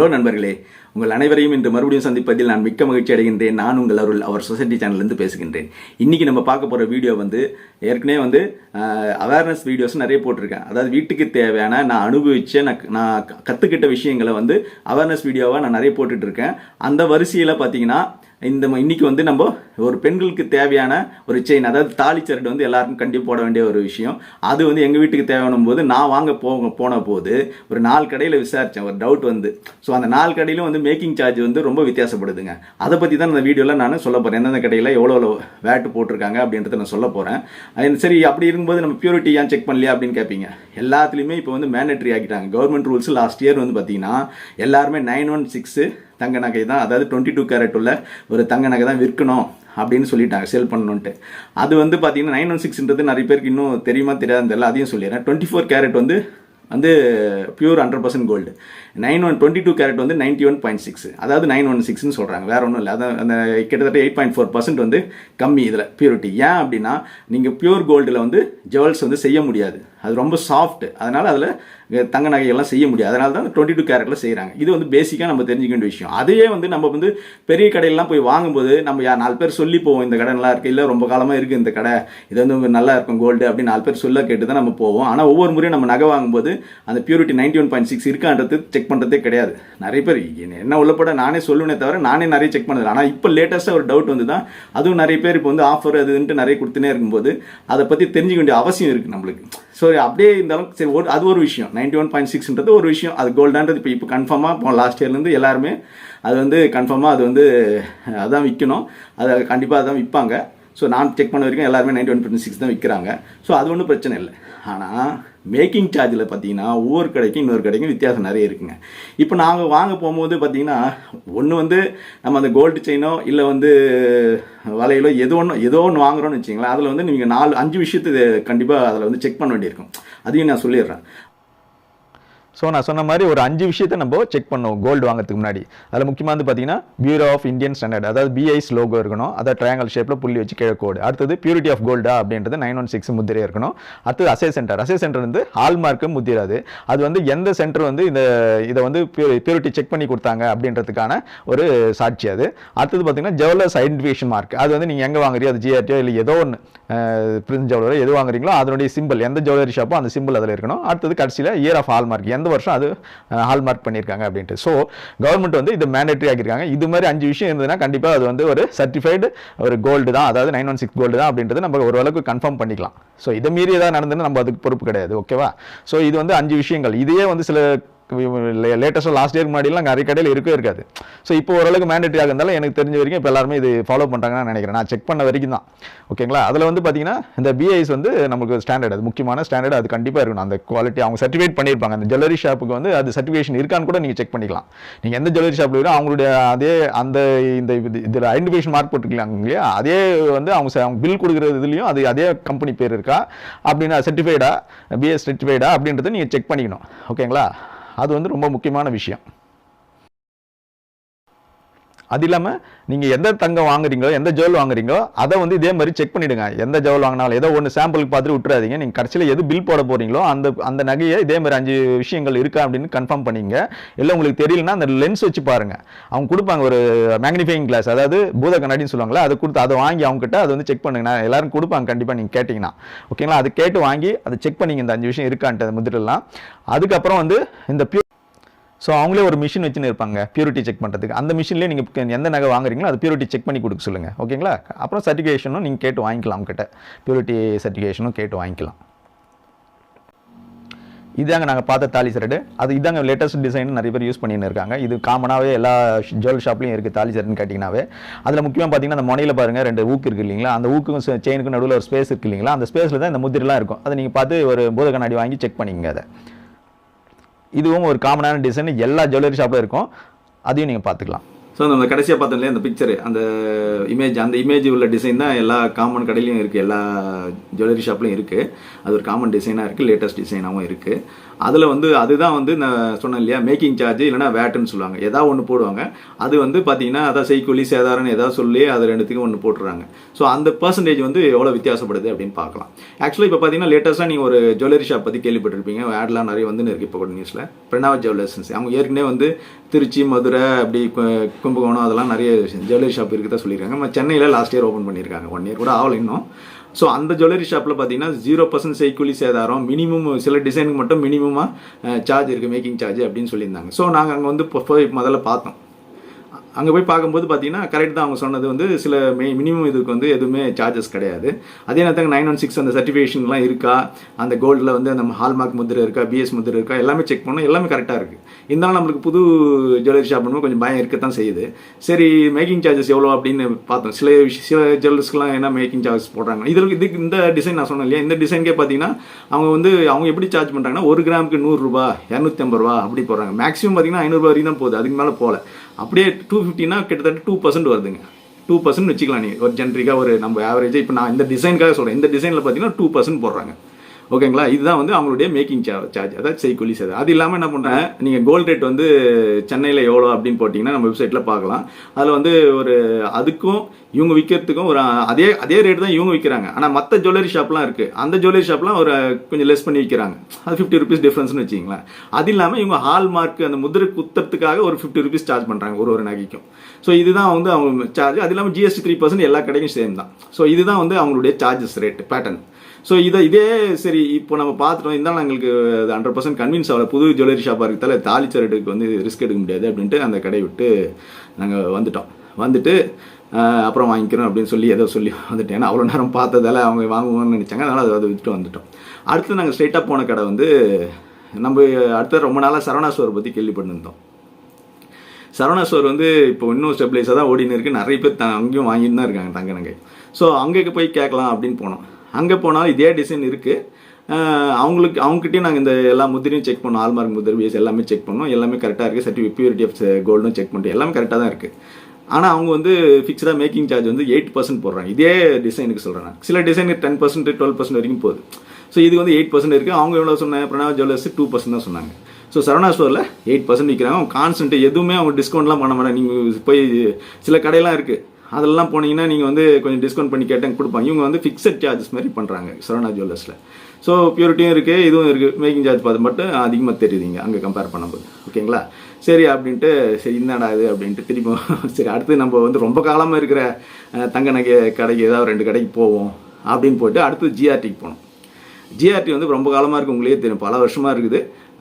Hello நண்பர்களே உங்கள் அனைவரையும் இன்று மறுபடியும் சந்திப்பதில் நான் மிக்க மகிழ்ச்சி அடைகின்றேன். நான் உங்கள் அருள் அவர் சொசைட்டி சேனல்லேருந்து பேசுகின்றேன். இன்னைக்கு நம்ம பார்க்க போகிற வீடியோ வந்து ஏற்கனவே வந்து அவேர்னஸ் வீடியோஸ் நிறைய போட்டிருக்கேன். அதாவது வீட்டுக்கு தேவையான நான் அனுபவித்த நான் நான் கற்றுக்கிட்ட விஷயங்களை வந்து அவேர்னஸ் வீடியோவாக நான் நிறைய போட்டுட்ருக்கேன் அந்த வரிசையில் பார்த்தீங்கன்னா இந்த ம- இன்னைக்கு வந்து நம்ம ஒரு பெண்களுக்கு தேவையான ஒரு செயின் அதாவது தாலி சரடு வந்து எல்லாருக்கும் கண்டிப்பாக போட வேண்டிய ஒரு விஷயம். அது வந்து எங்கள் வீட்டுக்கு தேவையான போது நான் வாங்க போ போன போது ஒரு நாலு கடையில் விசாரித்தேன் ஒரு டவுட் வந்து. ஸோ அந்த நாலு கடையிலும் வந்து மேக்கிங் சார்ஜ் வந்து ரொம்ப வித்தியாசப்படுதுங்க. அதை பற்றி தான் அந்த வீடியோவில் நான் சொல்ல போகிறேன் எந்தெந்த கடையில் எவ்வளோ எவ்வளோ வேட்டு போட்டிருக்காங்க அப்படின்றத நான் சொல்ல போகிறேன் சரி அப்படி இருக்கும்போது நம்ம பியூரிட்டி ஏன் செக் பண்ணலையா அப்படின்னு கேட்பீங்க எல்லாத்துலேயுமே இப்போ வந்து மேண்டட்ரி ஆக்கிட்டாங்க. கவர்மெண்ட் ரூல்ஸ் லாஸ்ட் இயர் வந்து பார்த்தீங்கன்னா எல்லாருமே நைன் ஒன் சிக்ஸு தங்க நகை தான் அதாவது டுவெண்ட்டி டூ கேரட் உள்ள ஒரு தங்க நகை தான் விற்கணும் அப்படின்னு சொல்லிட்டாங்க சேல் பண்ணணுன்ட்டு அது வந்து பார்த்தீங்கன்னா நைன் ஒன் oh சிக்ஸ்ன்றது நிறைய பேருக்கு இன்னும் தெரியுமா தெரியாது தெரியல அதையும் சொல்லிடுறேன். டுவெண்ட்டி ஃபோர் கேரட் வந்து வந்து pure hundred percent gold nine one twenty two carat வந்து நைன்டி ஒன் பாயிண்ட் சிக்ஸ். அதாவது நைன் ஒன் சிக்ஸ்னு சொல்கிறாங்க வேற ஒன்றும் இல்லை. அதான் அந்த கிட்டத்தட்ட எயிட் பாயிண்ட் ஃபோர் பர்சன்ட் வந்து கம்மி இதில் பியூரிட்டி ஏன் அப்படின்னா நீங்கள் பியூர் கோல்டில் வந்து ஜுவல்ஸ் வந்து செய்ய முடியாது. அது ரொம்ப சாஃப்ட் அதனால் அதில் தங்க நகையெல்லாம் செய்ய முடியாது. அதனால தான் டுவெண்ட்டி டூ கேரட்டில் செய்கிறாங்க இது வந்து பேசிக்காக நம்ம தெரிஞ்சுக்க வேண்டிய விஷயம். அதையே வந்து நம்ம வந்து பெரிய கடையெல்லாம் போய் வாங்கும்போது நம்ம யார் நாலு பேர் சொல்லி போவோம் இந்த கடை நல்லா இருக்குது இல்லை ரொம்ப காலமாக இருக்குது இந்த கடை இது வந்து நல்லா இருக்கும் கோல்டு அப்படின்னு நாலு பேர் சொல்ல கேட்டு தான் நம்ம போவோம். ஆனால் ஒவ்வொரு முறையும் நம்ம நகை வாங்கும்போது அந்த purity ninety one point six இருக்கான்றது check பண்ணுறதே கிடையாது. நிறைய பேர் என்ன- உள்ளப்பட நானே சொல்லுவேனே தவிர நானே நிறைய செக் பண்ணது ஆனால் இப்போ லேட்டஸ்ட்டாக ஒரு டவுட் வந்து தான் அதுவும் நிறைய பேர் இப்போ வந்து ஆஃபர் அதுன்ட்டு நிறைய கொடுத்துனே இருக்கும்போது அதை பற்றி தெரிஞ்சுக்க வேண்டிய அவசியம் இருக்குது நம்மளுக்கு. ஸோ அப்படியே இருந்தாலும் சரி ஒரு அது ஒரு விஷயம். நைன்டி ஒன் பாயிண்ட் சிக்ஸ்ன்றது ஒரு விஷயம். அது கோல்டான்றது இப்போ இப்போ கன்ஃபார்மாக இப்போ லாஸ்ட் இயர்லேருந்து எல்லாருமே அது வந்து கன்ஃபார்மாக அது வந்து அதான் விற்கணும் அதை கண்டிப்பாக அதான் விற்பாங்க ஸோ நான் செக் பண்ண வரைக்கும் எல்லாருமே நைன்டி ஒன் பாயிண்ட் சிக்ஸ் தான் விற்கிறாங்க ஸோ அது ஒன்றும் பிரச்சனை இல்லை. ஆனால் மேக்கிங் சார்ஜில் பார்த்தீங்கன்னா ஒவ்வொரு கடைக்கும் இன்னொரு கடைக்கும் வித்தியாசம் நிறைய இருக்குங்க. இப்போ நாங்கள் வாங்க போகும்போது பார்த்தீங்கன்னா ஒன்று வந்து நம்ம அந்த கோல்டு செயினோ இல்லை வந்து வலையிலோ எது ஒன்று ஏதோ ஒன்று வாங்குறோம்னு வச்சிங்களேன் அதில் வந்து நீங்கள் நாலு அஞ்சு விஷயத்தை கண்டிப்பாக அதில் வந்து செக் பண்ண வேண்டியிருக்கும். அதையும் நான் சொல்லிடுறேன். ஸோ நான் சொன்ன மாதிரி ஒரு அஞ்சு விஷயத்தை நம்ம செக் பண்ணுவோம் கோல்டு வாங்குறதுக்கு முன்னாடி. அதில் முக்கியமாக வந்து பார்த்தீங்கன்னா பியூரோ ஆஃப் இந்தியன் ஸ்டாண்டர்ட் அதாவது பிஐஸ் லோகோ இருக்கணும் அதை ட்ரையாங்கல் ஷேப்பில் புள்ளி வச்சு கீழே கோடு அடுத்தது பியூரிட்டி ஆஃப் கோல்டா அப்படின்றது நைன் ஒன் சிக்ஸ் முத்திரை இருக்கணும். அடுத்தது அசே சென்டர் அசே சென்டர் வந்து ஹால்மார்க்கு முத்திராது. அது வந்து எந்த சென்டர் வந்து இந்த இதை வந்து பியூரிட்டி செக் பண்ணி கொடுத்தாங்க அப்படின்றதுக்கான ஒரு சாட்சி அது. அடுத்தது பார்த்தீங்கன்னா ஜுவல்லர்ஸ் ஐடென்டிஃபிகேஷன் மார்க் அது வந்து நீங்கள் எங்கே வாங்குறீங்க? அது ஜிஆர்டியோ இல்லை ஏதோ ஒன்று பிரின்ஸ் ஜுவல்லரோ எது வாங்குறீங்களோ அதனுடைய சிம்பிள் எந்த ஜுவல்லரி ஷாப்போ அந்த சிம்பிள் அதில் இருக்கணும். அடுத்தது கடைசியில் இயர் ஆஃப் ஹால்மார்க் எந்த வருஷம் அது ஹால்மார்க் பண்ணியிருக்காங்க அப்படின்ட்டு. ஸோ கவர்மெண்ட் வந்து இது மேண்டேட்டரி ஆக்கியிருக்காங்க. இது மாதிரி அஞ்சு விஷயம் இருந்ததுன்னா கண்டிப்பாக அது வந்து ஒரு சர்டிஃபைடு ஒரு கோல்டு தான். அதாவது நைன் ஒன் சிக்ஸ் கோல்டு தான் அப்படின்றது நம்ம ஓரளவுக்கு கன்ஃபார்ம் பண்ணிக்கலாம். ஸோ இதை மீறி ஏதாவது நடந்துன்னா நம்ம அதுக்கு பொறுப்பு கிடையாது. ஓகேவா ஸோ இது வந்து அஞ்சு விஷயங்கள். இதையே வந்து சில லேட்டஸ்ட்டாக லாஸ்ட் இயர் முன்னாடிலாம் நிறைய கடையில் இருக்கவே இருக்காது. ஸோ இப்போ ஓரளவுக்கு மேண்டேட்டரி இருந்தாலும் எனக்கு தெரிஞ்ச வரைக்கும் இப்போ எல்லாருமே இது ஃபாலோ பண்ணுறாங்கன்னு நினைக்கிறேன். நான் செக் பண்ண வரைக்கும் தான். ஓகேங்களா அதில் வந்து பார்த்தீங்கன்னா இந்த பிஐஸ் வந்து நமக்கு ஸ்டாண்டர்ட் அது முக்கியமான ஸ்டாண்டர்ட் அது கண்டிப்பாக இருக்கணும். அந்த குவாலிட்டி அவங்க சர்டிஃபிகேட் பண்ணியிருப்பாங்க. அந்த ஜுவல்லரி ஷாப்புக்கு வந்து அது சர்டிஃபிகேஷன் இருக்கான்னு கூட நீங்கள் செக் பண்ணிக்கலாம். நீங்கள் எந்த ஜுவல்லரி ஷாப்பில் இருக்கோ அவங்களுடைய அதே அந்த இந்த இது- இதில் ஐடென்டிஃபிகேஷன் மார்க் போட்டுருக்காங்க இல்லையா? அதே வந்து அவங்க அவங்க பில் கொடுக்குற இதுலையும் அது அதே கம்பெனி பேர் இருக்கா? அப்படின்னா சர்டிஃபைடா பிஎஸ் சர்டிஃபைடா அப்படின்றத நீங்கள் செக் பண்ணிக்கணும். ஓகேங்களா அது வந்து ரொம்ப முக்கியமான விஷயம். அது இல்லாமல் நீங்கள் எந்த தங்கம் வாங்குறீங்களோ எந்த ஜுவல் வாங்குறீங்களோ அதை வந்து இதே மாதிரி செக் பண்ணிவிடுங்க எந்த ஜுவல் வாங்கினாலும் ஏதோ ஒன்று சாம்பிளுக்கு பார்த்துட்டு விட்டுறாதீங்க. நீங்கள் கடைசியில் எது பில் போட போகிறீங்களோ அந்த அந்த நகையை இதே மாதிரி அஞ்சு விஷயங்கள் இருக்கா அப்படின்னு கன்ஃபார்ம் பண்ணிங்க. இல்லை உங்களுக்கு தெரியலனா அந்த லென்ஸ் வச்சு பாருங்கள் அவங்க கொடுப்பாங்க ஒரு மேக்னிஃபைங் கிளாஸ் அதாவது பூத கண்ணாடின்னு சொல்லுவாங்களே அதை கொடுத்து அதை வாங்கி அவங்ககிட்ட அதை வந்து செக் பண்ணுங்கண்ணா எல்லாரும் கொடுப்பாங்க கண்டிப்பாக நீங்கள் கேட்டிங்கன்னா. ஓகேங்களா அது கேட்டு வாங்கி அதை செக் பண்ணிங்க இந்த அஞ்சு விஷயம் இருக்கான்ட்டு அந்த முதிரெல்லாம் அதுக்கப்புறம் வந்து இந்த பியூர் ஸோ அவங்களே ஒரு மிஷின் வச்சுன்னு இருப்பாங்க பியூரிட்டி செக் பண்ணுறதுக்கு அந்த மிஷின்லேயே நீங்கள் எந்த நகை வாங்குறீங்களோ அது பியூரிட்டி செக் பண்ணி கொடுக்க சொல்லுங்கள் ஓகேங்களா? அப்புறம் சர்டிஃபிகேஷனும் நீங்கள் கேட்டு வாங்கிக்கலாம் கிட்ட பியூரிட்டி சர்டிஃபிகேஷனும் கேட்டு வாங்கிக்கலாம். இதாங்க நாங்கள் பார்த்த தாலி சரடு அது இதாங்க லேட்டஸ்ட் டிசைன் நிறைய பேர் யூஸ் பண்ணின்னு இருக்காங்க. இது காமனாகவே எல்லா ஜுவல் ஷாப்லையும் இருக்குது தாலி சரடுன்னு கேட்டிங்கனாவே அதில் முக்கியமாக பார்த்தீங்கன்னா அந்த முனையில் பாருங்கள் ரெண்டு ஊக்கு இருக்குது இல்லைங்களா? அந்த ஊக்கும் செயினுக்கும் நடுவில் ஒரு ஸ்பேஸ் இருக்குது இல்லைங்களா? அந்த ஸ்பேஸில் தான் இந்த முதிரெலாம் இருக்கும். அதை நீங்கள் பார்த்து ஒரு பூத கண்ணாடி வாங்கி செக் பண்ணிக்கங்க அதை. இதுவும் ஒரு காமனான டிசைன் எல்லா ஜுவல்லரி ஷாப்பில் இருக்கும். அதையும் நீங்கள் பார்த்துக்கலாம். ஸோ நம்ம கடைசியாக பார்த்தோம் அந்த பிக்சரு அந்த இமேஜ் அந்த இமேஜ் உள்ள டிசைன் தான் எல்லா காமன் கடையிலையும் இருக்குது எல்லா ஜுவல்லரி ஷாப்லையும் இருக்குது அது ஒரு காமன் டிசைனாக இருக்குது லேட்டஸ்ட் டிசைனாகவும் இருக்குது அதில் வந்து அதுதான் வந்து நான் சொன்னேன் இல்லையா மேக்கிங் சார்ஜ் இல்லைனா வேட்டுன்னு சொல்லுவாங்க. ஏதாவது ஒன்று போடுவாங்க. அது வந்து பார்த்தீங்கன்னா அதான் செய்கூலி சேதாரம்னு ஏதாவது சொல்லி அது ரெண்டுத்துக்கும் ஒன்று போட்டுறாங்க. ஸோ அந்த பர்சன்டேஜ் வந்து எவ்வளோ வித்தியாசப்படுது அப்படின்னு பார்க்கலாம். ஆக்சுவலி இப்போ பார்த்தீங்கன்னா லேட்டஸ்ட்டாக நீங்கள் ஒரு ஜுவல்லரி ஷாப் பற்றி கேள்விப்பட்டிருப்பீங்க. ஆட்லாம் நிறைய வந்து இருக்கு இப்போ கூட நியூஸில் பிரணாவ் ஜுவல்லர்ஸ் அவங்க ஏற்கனவே வந்து திருச்சி மதுரை அப்படி கும்பகோணம் அதெல்லாம் நிறைய ஜுவல்லரி ஷாப் இருக்குதா சொல்லியிருக்காங்க. நம்ம சென்னையில் லாஸ்ட் இயர் ஓப்பன் பண்ணியிருக்காங்க. ஒன் இயர் கூட ஆகல இன்னும். ஸோ அந்த ஜுவல்லரி ஷாப்பில் பார்த்தீங்கன்னா ஜீரோ பர்சன்ட் செய்கூலி சேதாரம் மினிமம் சில டிசைனுக்கு மட்டும் மினிமமாக சார்ஜ் இருக்குது மேக்கிங் சார்ஜ் அப்படின்னு சொல்லியிருந்தாங்க. ஸோ நாங்கள் அங்கே வந்து போய் முதல்ல பார்த்தோம். அங்கே போய் பார்க்கும்போது பார்த்தீங்கன்னா கரெக்ட் தான் அவங்க சொன்னது வந்து சில மே மினிமம் இதுக்கு வந்து எதுவுமே சார்ஜஸ் கிடையாது. அதே நேரத்தில் நைன் ஒன் சிக்ஸ் அந்த சர்டிஃபிகேஷன்லாம் இருக்கா? அந்த கோல்டில் வந்து அந்த ஹால்மார்க் முதிரை இருக்கா? பிஎஸ் முதிரை இருக்கா? எல்லாமே செக் பண்ணோம். எல்லாமே கரெக்டாக இருக்குது இருந்தாலும் நம்மளுக்கு புது ஜுவல்லரி ஷாப் பண்ணும்போது கொஞ்சம் பயம் இருக்கத்தான் செய்யுது. சரி மேக்கிங் சார்ஜஸ் எவ்வளோ அப்படின்னு பார்த்தோம். சில சில ஜுவல்லர்ஸ்க்குலாம் என்ன மேக்கிங் சார்ஜஸ் போடுறாங்க? இதில் இதுக்கு இந்த டிசைன் நான் சொன்னேன் இல்லையா? இந்த டிசைன்கே பார்த்தீங்கன்னா அவங்க வந்து அவங்க எப்படி சார்ஜ் பண்ணுறாங்கன்னா ஒரு கிராமுக்கு நூறுரூபா இரநூத்தி ஐம்பது ரூபா அப்படி போடுறாங்க. மேக்ஸிமம் பார்த்தீங்கன்னா ஐநூறுரூவா வரைக்கும் தான் போகுது. அதுக்கு மேலே போகல அப்படியே டூ ஃபிஃப்டினா கிட்டத்தட்ட டூ பர்சன்ட் வருதுங்க. டூ பர்சன்ட் வச்சுக்கலாம் நீங்கள் ஒரு ஜென்ரிக்காக ஒரு நம்ம ஆவரேஜ் இப்போ நான் இந்த டிசைனுக்காக சொல்கிறேன் இந்த டிசைனில் பார்த்தீங்கன்னா டூ பர்சன்ட் போடுறாங்க. ஓகேங்களா? இதுதான் வந்து அவங்களுடைய மேக்கிங் சார்ஜ் அதாவது செய்கூலி சேதம் அது இல்லாமல் என்ன பண்ணுறேன் நீங்கள் கோல்ட் ரேட் வந்து சென்னையில் எவ்வளோ அப்படின்னு போட்டிங்கன்னா நம்ம வெப்சைட்டில் பார்க்கலாம். அதில் வந்து ஒரு அதுக்கும் இவங்க விற்கிறதுக்கும் ஒரு அதே அதே ரேட் தான் இவங்க விற்கிறாங்க ஆனால் மற்ற ஜுவல்லரி ஷாப்லாம் இருக்குது அந்த ஜுவல்லரி ஷாப்லாம் ஒரு கொஞ்சம் லெஸ் பண்ணி விற்கிறாங்க அது ஃபிஃப்டி ருபீஸ் டிஃப்ரென்ஸ்னு வச்சிங்களேன் அது இல்லாமல் இவங்க ஹால் மார்க் அந்த முதிரை குத்துறதுக்காக ஒரு ஃபிஃப்டி ருபீஸ் சார்ஜ் பண்ணுறாங்க ஒரு ஒரு நகைக்கும். ஸோ இதுதான் வந்து அவங்க சார்ஜ் அது இல்லாமல் ஜிஎஸ்டி த்ரீ பர்சன்ட் எல்லா கடைக்கும் சேம் தான். ஸோ இதுதான் வந்து அவங்களுடைய சார்ஜஸ் ரேட் பேட்டர்ன் ஸோ இதை இதே சரி இப்போ நம்ம பார்த்துட்டோம் இருந்தாலும் எங்களுக்கு ஹண்ட்ரட் பர்சன்ட் கன்வின்ஸ் ஆகல. புது ஜுவல்லரி ஷாப்பாக இருக்கிறதால தாலிச்சரட்டுக்கு வந்து ரிஸ்க் எடுக்க முடியாது அப்படின்ட்டு அந்த கடையை விட்டு நாங்கள் வந்துட்டோம். வந்துட்டு அப்புறம் வாங்கிக்கிறோம் அப்படின்னு சொல்லி ஏதோ சொல்லி வந்துட்டேன். ஏன்னா அவ்வளோ நேரம் பார்த்ததால அவங்க வாங்குவோம்னு நினச்சாங்க. அதனால் அதை அதை விட்டுட்டு வந்துட்டோம். அடுத்து நாங்கள் ஸ்ட்ரெயிட்டாக போன கடை வந்து நம்ம அடுத்த ரொம்ப நாளாக சரவணா ஸ்டோரை பற்றி கேள்விப்பட்டிருந்தோம். சரவணா ஸ்டோர் வந்து இப்போ இன்னும் ஸ்டெபிளைஸாக தான் ஓடின்னு இருக்கு. நிறைய பேர் த- அங்கேயும் வாங்கிட்டு தான் இருக்காங்க தங்க நங்கை ஸோ அங்கே போய் கேட்கலாம் அப்படின்னு போனோம். அங்கே போனால் இதே டிசைன் இருக்குது அவங்களுக்கு அவங்ககிட்டயும் நாங்கள் இந்த எல்லா முதிரையும் செக் பண்ணோம். ஆல்மார்க் முதிர் பிஎஸ் எல்லாமே செக் பண்ணோம். எல்லாமே கரெக்டாக இருக்குது சர்டிஃபிகேட் பியூரிட்டி ஆஃப் கோல்டும் செக் பண்ணிட்டு எல்லாமே கரெக்டாக தான் இருக்குது ஆனால் அவங்க வந்து ஃபிக்ஸ்டாக மேக்கிங் சார்ஜ் வந்து எயிட் பர்சன்ட் போடுறாங்க. இதே டிசைனுக்கு சொல்கிறேன் சில டிசைனுக்கு டென் பர்சன்ட் டுவெல் பர்சன்ட் வரைக்கும் போகுது. ஸோ இது வந்து எயிட் பர்சன்ட் இருக்குது அவங்க எவ்வளோ சொன்னாங்க? பிரணவ் ஜுவல்லர்ஸ் டூ பர்சன்ட் தான் சொன்னாங்க. ஸோ சரவணா ஸ்டோரில் எயிட் பர்சன்ட் விற்கிறாங்க அவங்க கான்ஸ்டன்ட் எதுவுமே அவங்க டிஸ்கவுண்ட்லாம் பண்ண மாட்டாங்க. நீங்கள் போய் சில கடையெல்லாம் இருக்குது அதெல்லாம் போனீங்கன்னா நீங்கள் வந்து கொஞ்சம் டிஸ்கவுண்ட் பண்ணி கேட்டாங்க கொடுப்பாங்க. இவங்க வந்து ஃபிக்ஸட் சார்ஜஸ் மாதிரி பண்ணுறாங்க சரவணா ஜுவல்லர்ஸில் ஸோ பியூரிட்டியும் இருக்குது இதுவும் இருக்குது மேக்கிங் சார்ஜ் பார்த்து மட்டும் அதிகமாக தெரியுதுங்க அங்கே கம்பேர் பண்ணும்போது. ஓகேங்களா சரி அப்படின்ட்டு சரி என்னடா இது அப்படின்ட்டு திரும்ப சரி அடுத்து நம்ம வந்து ரொம்ப காலமாக இருக்கிற தங்க நகை கடைக்கு ஏதாவது ரெண்டு கடைக்கு போவோம் அப்படின்னு போட்டு அடுத்து ஜிஆர்டிக்கு போனோம். ஜிஆர்டி வந்து ரொம்ப காலமாக இருக்குது உங்களுக்கே தெரியும். பல வருஷமாக இருக்குது.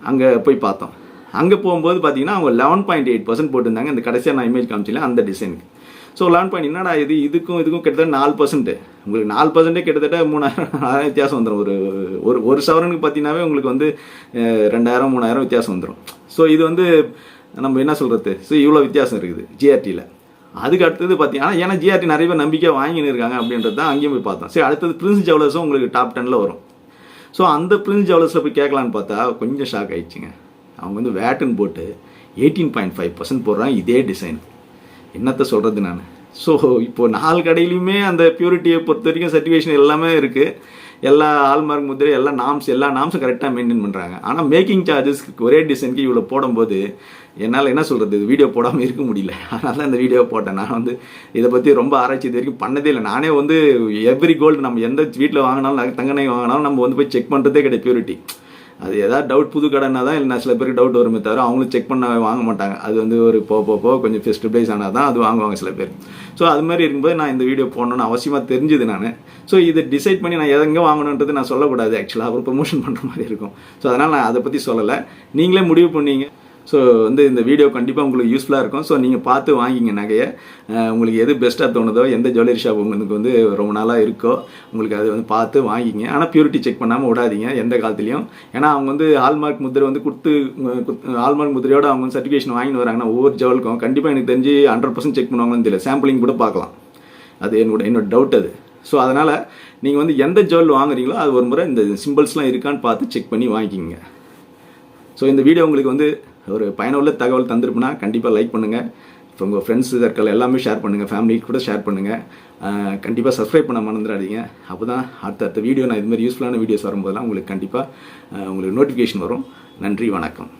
அங்கே போய் பார்த்தோம். அங்கே போகும்போது பார்த்தீங்கன்னா அவங்க லெவன் பாயிண்ட் எயிட் பர்சன்ட் போட்டிருந்தாங்க. இந்த கடைசியாக நான் இமேஜ் காமிச்சில அந்த டிசைனுக்கு ஸோ லேர்ன் பாயிண்ட் என்னடா இது? இதுக்கும் இதுக்கும் கிட்டத்தட்ட நாலு பர்சன்ட் உங்களுக்கு நாலு பர்சன்டே கிட்டத்தட்ட மூணாயிரம் நாலாயிரம் வித்தியாசம் வந்துடும் ஒரு ஒரு ஒரு சவரனுக்கு பார்த்தீங்கன்னாவே உங்களுக்கு வந்து ரெண்டாயிரம் மூணாயிரம் வித்தியாசம் வந்துடும் ஸோ இது வந்து நம்ம என்ன சொல்கிறது ஸோ இவ்வளோ வித்தியாசம் இருக்குது ஜிஆர்டியில் அதுக்கு அடுத்தது பார்த்தீங்கன்னா ஏன்னா ஜிஆர்டி நிறைய பேர் நம்பிக்கை வாங்கின்னு இருக்காங்க அப்படின்றது தான் அங்கேயும் போய் பார்த்தோம். சரி அடுத்தது பிரின்ஸ் ஜுவல்லர்ஸும் உங்களுக்கு டாப் டெனில் வரும். ஸோ அந்த பிரின்ஸ் ஜுவல்லர்ஸில் போய் கேட்கலான்னு பார்த்தா கொஞ்சம் ஷாக் ஆயிடுச்சுங்க. அவங்க வந்து வேட்டுன்னு போட்டு எயிட்டீன் பாயிண்ட் ஃபைவ் பர்சன்ட் போடுறாங்க இதே டிசைன் என்னத்த சொல்கிறது நான்? ஸோ இப்போ நாலு கடையிலையுமே அந்த பியூரிட்டியை பொறுத்த வரைக்கும் சர்டிஃபிகேஷன் எல்லாமே இருக்குது எல்லா ஆல்மார்க் முதிரை எல்லா நாம்ஸ் எல்லா நாம்ஸும் கரெக்டாக மெயின்டைன் பண்ணுறாங்க ஆனால் மேக்கிங் சார்ஜஸ் ஒரே டிசைனுக்கு இவ்வளோ போடும்போது என்னால் என்ன சொல்கிறது வீடியோ போடாமல் இருக்க முடியல. அதனால தான் இந்த வீடியோ போட்டேன். நான் வந்து இதை பற்றி ரொம்ப ஆராய்ச்சி இது வரைக்கும் பண்ணதே இல்லை. நானே வந்து எவ்ரி கோல்டு நம்ம எந்த வீட்டில் வாங்கினாலும் தங்கனை தங்க நகை வாங்கினாலும் நம்ம வந்து போய் செக் பண்ணுறதே கிடையாது பியூரிட்டி அது ஏதாவது டவுட் புது கடைனா தான் இல்லை சில பேருக்கு டவுட் வருமே தவிர அவங்களும் செக் பண்ண வாங்க மாட்டாங்க. அது வந்து ஒரு போ போ போ கொஞ்சம் ஃபெஸ்டிவலைஸ் ஆனால் தான் அது வாங்குவாங்க சில பேர். ஸோ அது மாதிரி இருக்கும்போது நான் இந்த வீடியோ போடணும்னு அவசியமாக தெரிஞ்சுது நான். ஸோ இதை டிசைட் பண்ணி நான் எங்கே வாங்கணுன்றது நான் சொல்லக்கூடாது. ஆக்சுவலாக அப்புறம் ப்ரொமோஷன் பண்ணுற மாதிரி இருக்கும். ஸோ அதனால் நான் அதை பற்றி சொல்லலை. நீங்களே முடிவு பண்ணீங்க. ஸோ வந்து இந்த வீடியோ கண்டிப்பாக உங்களுக்கு யூஸ்ஃபுல்லாக இருக்கும். ஸோ நீங்கள் பார்த்து வாங்கிங்க நகையை. உங்களுக்கு எது பெஸ்ட்டாக தோணுதோ எந்த ஜுவல்லரி ஷாப் உங்களுக்கு வந்து ரொம்ப நாளாக இருக்கோ உங்களுக்கு அது வந்து பார்த்து வாங்கிங்க. ஆனால் பியூரிட்டி செக் பண்ணாமல் விடாதீங்க எந்த காலத்துலையும். ஏன்னா அவங்க வந்து ஹால்மார்க் முத்திரை வந்து கொடுத்து ஹால்மார்க் முத்திரையோட அவங்க வந்து சர்டிஃபிகேஷன் வாங்கிட்டு வராங்கன்னா ஒவ்வொரு ஜுவலுக்கும் கண்டிப்பாக எனக்கு தெரிஞ்சு ஹண்ட்ரட் பர்சன்ட் செக் பண்ணுவாங்கன்னு தெரியல. சாம்பிளிங் கூட பார்க்கலாம். அது என்னோட என்னோட டவுட் அது. ஸோ அதனால் நீங்கள் வந்து எந்த ஜுவல் வாங்குறீங்களோ அது ஒரு முறை இந்த சிம்பிள்ஸ்லாம் இருக்கான்னு பார்த்து செக் பண்ணி வாங்கிக்கிங்க. ஸோ இந்த வீடியோ உங்களுக்கு வந்து ஒரு பயனுள்ள தகவல் தந்திருப்புனா கண்டிப்பாக லைக் பண்ணுங்கள் இப்போ உங்கள் ஃப்ரெண்ட்ஸ் சர்க்கிள் எல்லாமே ஷேர் பண்ணுங்கள் ஃபேமிலிக்கு கூட ஷேர் பண்ணுங்கள் கண்டிப்பாக சப்ஸ்கிரைப் பண்ண மறந்துடாதீங்க. அப்போ தான் அடுத்த அடுத்த வீடியோ நான் இதுமாதிரி யூஸ்ஃபுல்லான வீடியோஸ் வரும்போதெல்லாம் உங்களுக்கு கண்டிப்பாக உங்களுக்கு நோட்டிஃபிகேஷன் வரும். நன்றி வணக்கம்.